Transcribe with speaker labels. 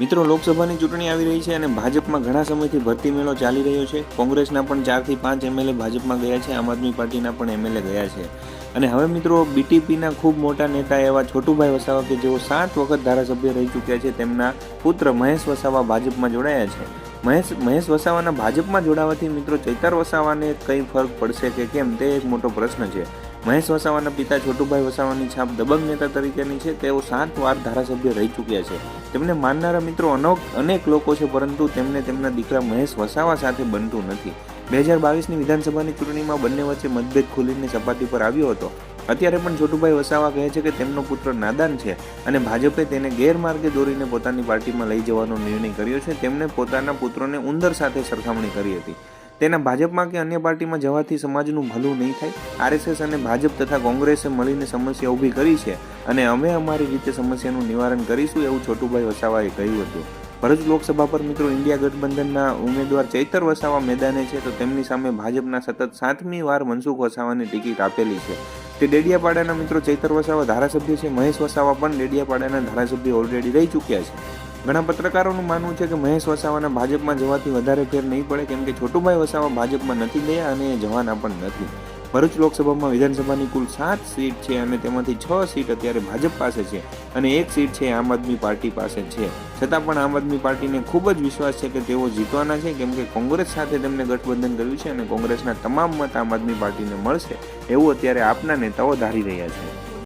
Speaker 1: મિત્રો, લોકસભાની ચૂંટણી આવી રહી છે અને ભાજપમાં ઘણા સમયથી ભરતી મેળો ચાલી રહ્યો છે. કોંગ્રેસના પણ ચારથી પાંચ એમએલએ ભાજપમાં ગયા છે, આમ આદમી પાર્ટીના પણ એમએલએ ગયા છે. અને હવે મિત્રો બીટીપીના ખૂબ મોટા નેતા એવા છોટુભાઈ વસાવા કે જેઓ સાત વખત ધારાસભ્ય રહી ચૂક્યા છે, તેમના પુત્ર મહેશ વસાવા ભાજપમાં જોડાયા છે. મહેશ મહેશ વસાવાના ભાજપમાં જોડાવાથી મિત્રો, ચૈતર વસાવાને કંઈ ફરક પડશે કે કેમ, તે એક મોટો પ્રશ્ન છે. મહેશ વસાવાના પિતા છોટુભાઈ વસાવાની છાપ દબંગ નેતા તરીકેની છે. તેઓ સાત વાર ધારાસભ્ય રહી ચૂક્યા છે. તેમને માનનારા મિત્રો અનોક લોકો છે, પરંતુ તેમને તેમના દીકરા મહેશ વસાવા સાથે બનતું નથી. બે હજાર બાવીસની વિધાનસભાની ચૂંટણીમાં બંને વચ્ચે મતભેદ ખુલીને સપાટી પર આવ્યો હતો. અત્યારે પણ છોટુભાઈ વસાવા કહે છે કે તેમનો પુત્ર નાદાન છે અને ભાજપે તેને ગેરમાર્ગે દોરીને પોતાની પાર્ટીમાં લઈ જવાનો નિર્ણય કર્યો છે. તેમણે પોતાના પુત્રોને ઉંદર સાથે સરખામણી કરી હતી. તેના ભાજપમાં કે અન્ય પાર્ટીમાં જવાથી સમાજનું ભલું નહીં થાય, આરએસએસ અને ભાજપ તથા કોંગ્રેસે મળીને સમસ્યા ઊભી કરી છે અને અમે અમારી રીતે સમસ્યાનું નિવારણ કરીશું એવું છોટુભાઈ વસાવાએ કહ્યું હતું. ભરૂચ લોકસભા પર મિત્રો ઇન્ડિયા ગઠબંધનના ઉમેદવાર ચૈતર વસાવા મેદાને છે તો તેમની સામે ભાજપના સતત સાતમી વાર મનસુખ વસાવાની ટિકિટ આપેલી છે. તે ડેડિયાપાડાના મિત્રો ચૈતર વસાવા ધારાસભ્ય છે, મહેશ વસાવા પણ ડેડિયાપાડાના ધારાસભ્ય ઓલરેડી રહી ચૂક્યા છે. ઘણા પત્રકારોનું માનવું છે કે મહેશ વસાવાના ભાજપમાં જવાથી વધારે ફેર નહીં પડે, કેમ કે છોટુભાઈ વસાવા ભાજપમાં નથી ગયા અને જવાના પણ નથી. ભરૂચ લોકસભામાં વિધાનસભાની કુલ સાત સીટ છે અને તેમાંથી છ સીટ અત્યારે ભાજપ પાસે છે અને એક સીટ છે આમ આદમી પાર્ટી પાસે છે. છતાં પણ આમ આદમી પાર્ટીને ખૂબ જ વિશ્વાસ છે કે તેઓ જીતવાના છે, કેમ કે કોંગ્રેસ સાથે તેમને ગઠબંધન કર્યું છે અને કોંગ્રેસના તમામ મત આમ આદમી પાર્ટીને મળશે, એવું અત્યારે આપના નેતાઓ ધારી રહ્યા છે.